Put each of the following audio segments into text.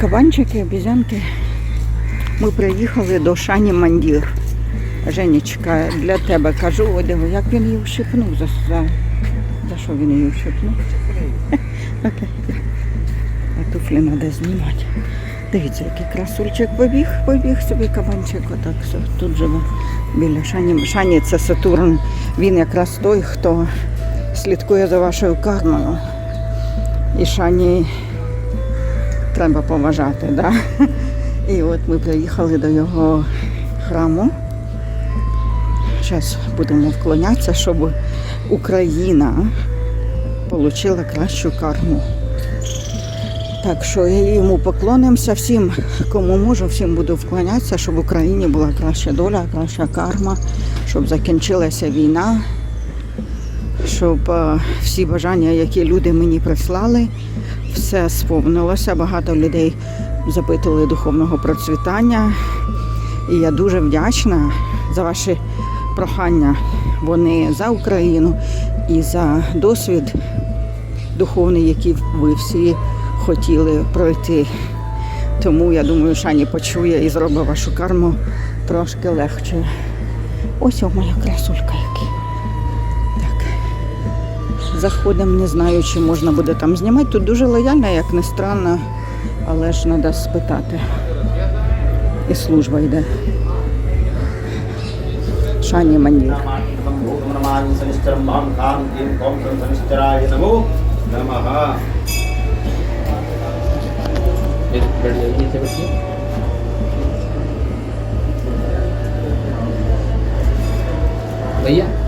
Кабанчики, обізянки. Ми приїхали до Шані Мандір. Женечка, для тебе кажу, диви, як він її вщипнув. За, за, за що він її вщипнув? А туфлі треба знімати. Дивіться, який красульчик побіг, побіг собі кабанчик. Отак все. Тут живе біля Шані. Шані це Сатурн. Він якраз той, хто слідкує за вашою кармою. І Шані треба поважати, да? І от ми приїхали до його храму. Зараз будемо вклонятися, щоб Україна отримала кращу карму. Так що йому поклонимося всім, кому можу, всім буду вклонятися, щоб в Україні була краща доля, краща карма, щоб закінчилася війна, щоб е, всі бажання, які люди мені прислали, все сповнилося. Багато людей запитували духовного процвітання. І я дуже вдячна за ваші прохання. Вони за Україну і за досвід духовний, який ви всі хотіли пройти. Тому я думаю, Шані почує і зробить вашу карму трошки легше. Ось о моя красулька який заходимо, не знаю, чи можна буде там знімати. Тут дуже лояльно, як не странно, але ж треба спитати. І служба йде. Шані манір. Yeah.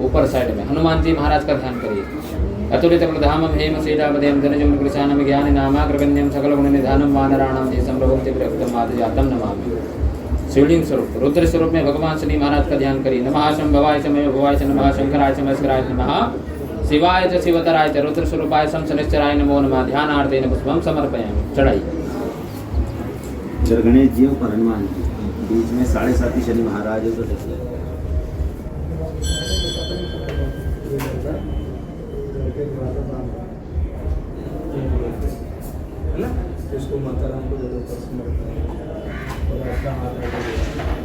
ऊपर साइड में। हनुमान जी महाराज का ध्यान करिए। अतुलित प्रधामं हेम सीतापदेम धनजं कृशानं ज्ञानि नामाग्रगण्यं सकलगुणनिधानं वानराणां देशं प्रभुक्ति प्रकृतं मातजातं नमामि। शिवलिंग स्वरूप। रुद्र स्वरूप में भगवान शनि महाराज का ध्यान करिए। नमः शंभवाय च मय भवाय नमः शंकराय च च नमः। शिवाय च शिवतराय च रुद्र स्वरूपाय शं शनिश्चराय नमो नमः। ध्यानार्थेन पुष्पं समर्पयामि। चढ़ाई। गणेश जी ऊपर हनुमान जी, बीच में साढ़े साथी शनि महाराज है तो है ना? इसको माता राम को ज़रूर पसंद करता है। और अपना हाथ आगे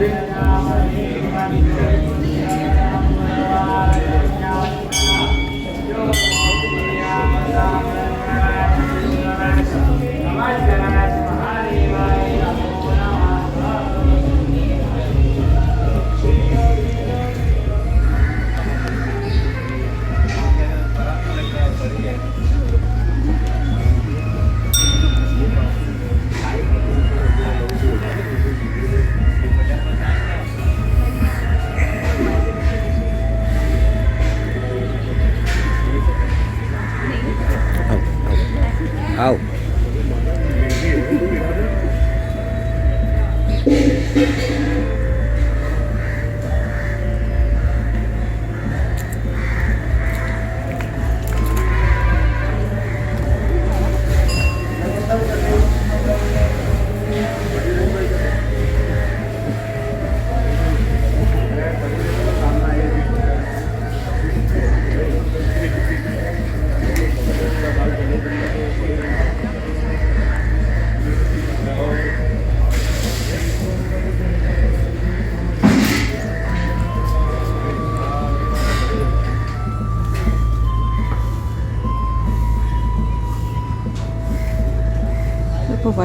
หนึ่ง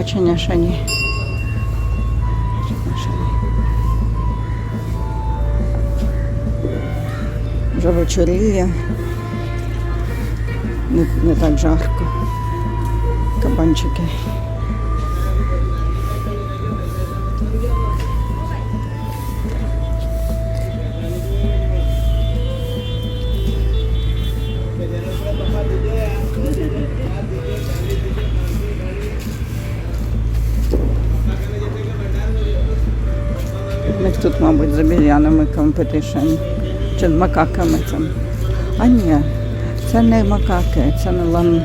До побачення, ні. Вже вечоріє. Не, не так жарко. Кабанчики. Них тут, мабуть, з обіз'янами компетишн. Чи макаками там. А ні, це не макаки, це не лан.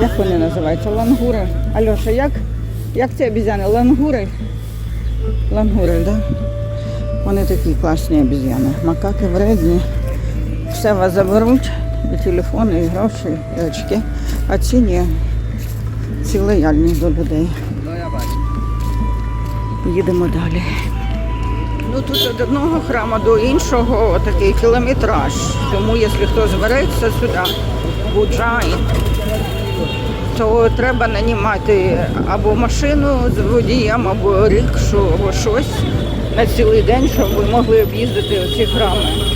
Як вони називаються? Лангури. Альоша, як? Як ці обіз'яни? Лангури? Лангури, так? Да? Вони такі класні обіз'яни. Макаки вредні. Все вас заберуть. І телефони, і гроші, і очки. А ці ні. Ці лояльні до людей. Їдемо далі. Ну тут від одного храму до іншого такий кілометраж. Тому якщо хто збереться сюди, Буджай, то треба нанімати або машину з водієм, або рікшу, або щось на цілий день, щоб ви могли об'їздити ці храми.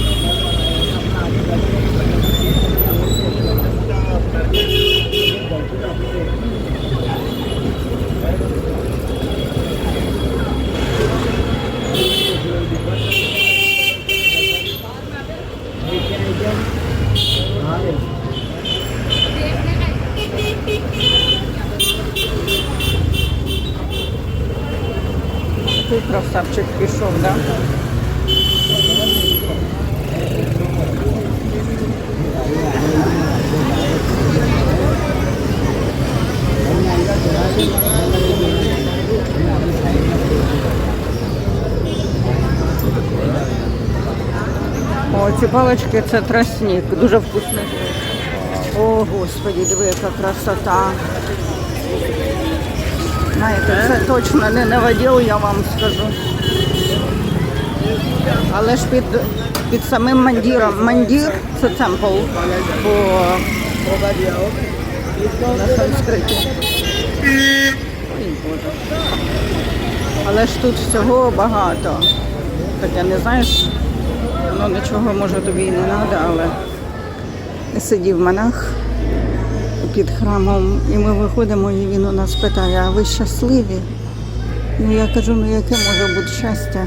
Такий красавчик пішов, так? Да? О, ці палички це тростник, дуже вкусний. О, господі, диви, яка красота. Знаєте, це точно не наводил, я вам скажу. Але ж під, під самим мандіром. Мандір це темпл по на санскриті. Але ж тут всього багато. Хоча не знаєш, ну нічого може тобі і не треба, але сидів монах під храмом, і ми виходимо, і він у нас питає, а ви щасливі? Ну я кажу, ну яке може бути щастя,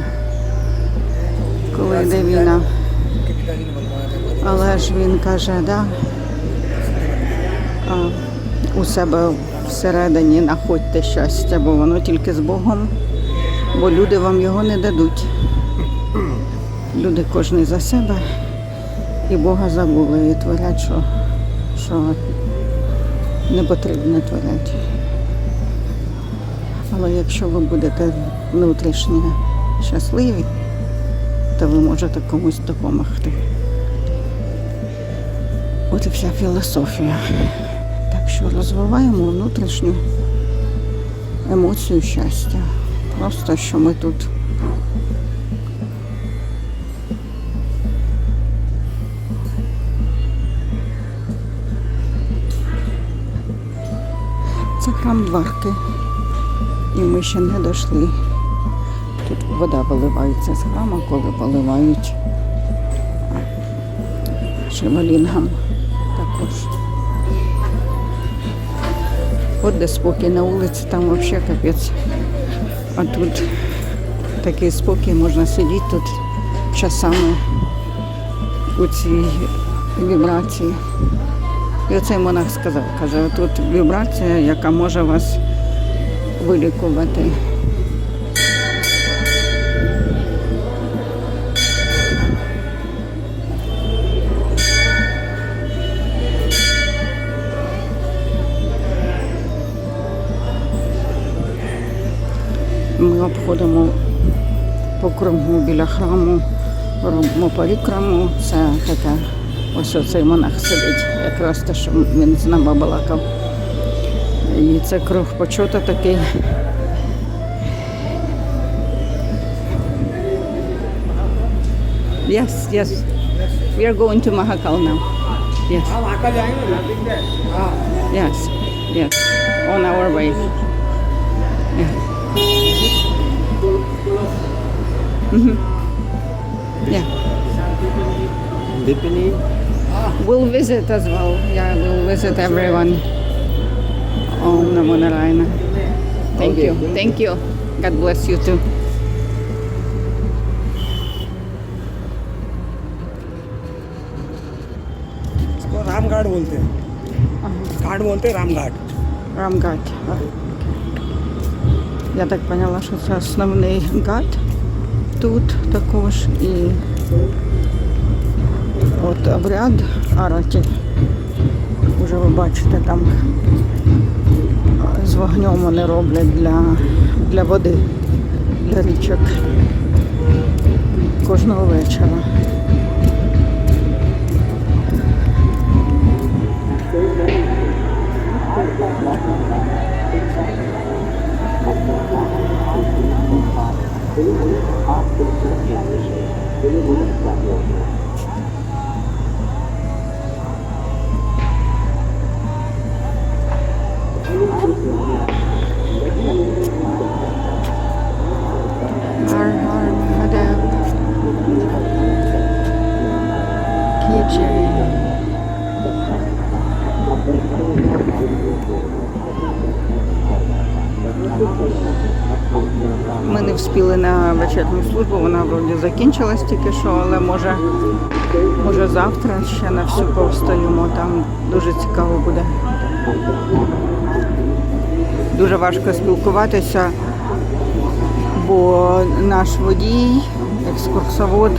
коли йде війна. Але ж він каже, да, а, у себе всередині знаходьте щастя, бо воно тільки з Богом, бо люди вам його не дадуть. Люди кожен за себе і Бога забули і творять, що, що не потрібно творять. Але якщо ви будете внутрішньо щасливі, то ви можете комусь допомогти. От і вся філософія. Так що розвиваємо внутрішню емоцію щастя. Просто що ми тут. Це храм Дварки. І ми ще не дійшли. Тут вода виливається з храма, коли поливають шевелінгам також. От де спокій на вулиці, там взагалі капець. А тут такий спокій, можна сидіти тут часами у цій вібрації. І оцей монах сказав, каже, тут вібрація, яка може вас вилікувати. Ми обходимо по кругу біля храму, робимо парікраму. Це таке, ось оцей монах сидить, якраз те, що він з нами балакав. І це круг почота такий. Yes, yes. We are going to Mahakal now. Yes. Yes, yes. On our way. Yeah. Mhm. Yeah. Dipini. We'll visit as well. Yeah, we'll visit everyone. Om Namo Narayana. Thank Okay, you. thank Thank you. God bless you too. इसको राम घाट बोलते हैं घाट बोलते हैं राम घाट Рамгат. Я так поняла, що це основний гат тут також і от обряд араті. Уже ви бачите там з вогнем вони роблять для, для води, для річок кожного вечора. Har вона вроді закінчилась тільки що, але може, може завтра ще на всю повстоїмо. Там дуже цікаво буде. Дуже важко спілкуватися, бо наш водій, екскурсовод,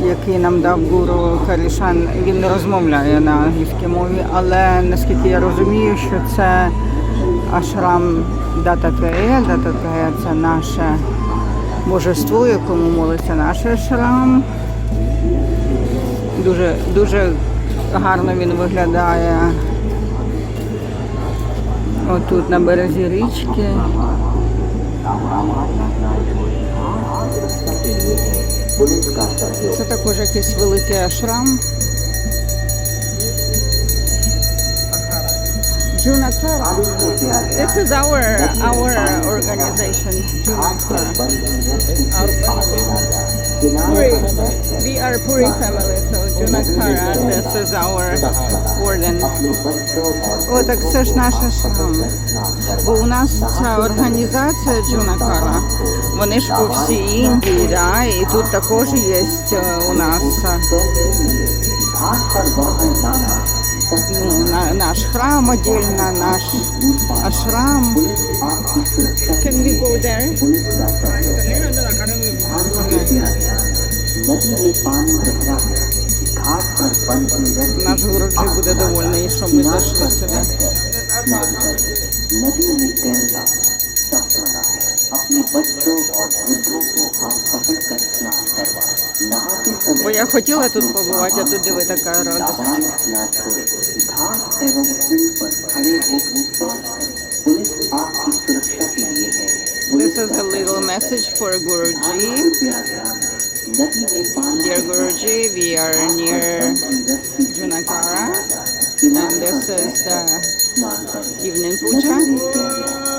який нам дав гуру Карішан, він не розмовляє на англійській мові, але наскільки я розумію, що це ашрам Дататрея. Дататрея це наше божество, якому молиться наш ашрам. Дуже, дуже гарно він виглядає. Отут на березі річки. Це також якийсь великий ашрам. This is our our organization, Junakara. Puri. We are Puri family, so Junakara. This is our warden. О, так це ж наш ашрам. Бо у нас ця організація Джунакара, вони ж по всій Індії, да, і тут також є е, у нас е, ну, на, наш храм отдельно, наш ашрам. Can we go there? Наш городжі буде довольний, що ми зайшли сюди. नदी में तैरना सब बना है अपने बच्चों और वृद्धों को हाथ पकड़कर स्नान करवा नहाते Бо समय я хотіла тут побувати, а тут диви така радість. सावधान न छोड़े घाट एवं पुल पर खड़े हो पूछताछ करें पुलिस आपकी सुरक्षा के लिए है This is a little message for Guruji. कृपया ध्यान दें नदी में पानी Dear Guruji, we are near व्यक्ति Junakara and this is the स्नान करें evening puja.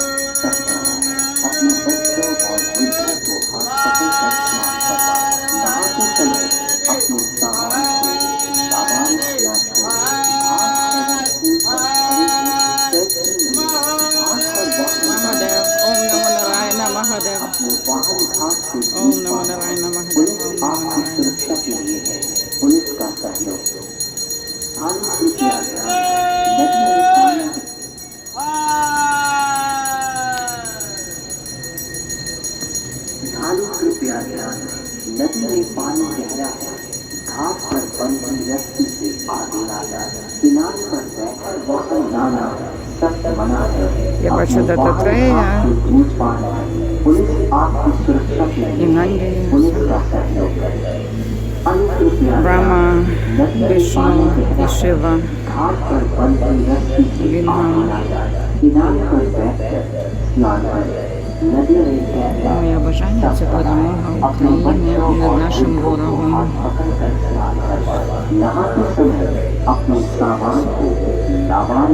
लालू के प्यार नदी में पानी गहरा है। घाट पर बंधन व्यक्ति से आगे राजा किनारे पर बैठकर वह नाना ये बच्चे तत्व है यार पुलिस आपकी सुरक्षा पुलिस का सहयोग Моє бажання це перемога України над нашим ворогом. Давай,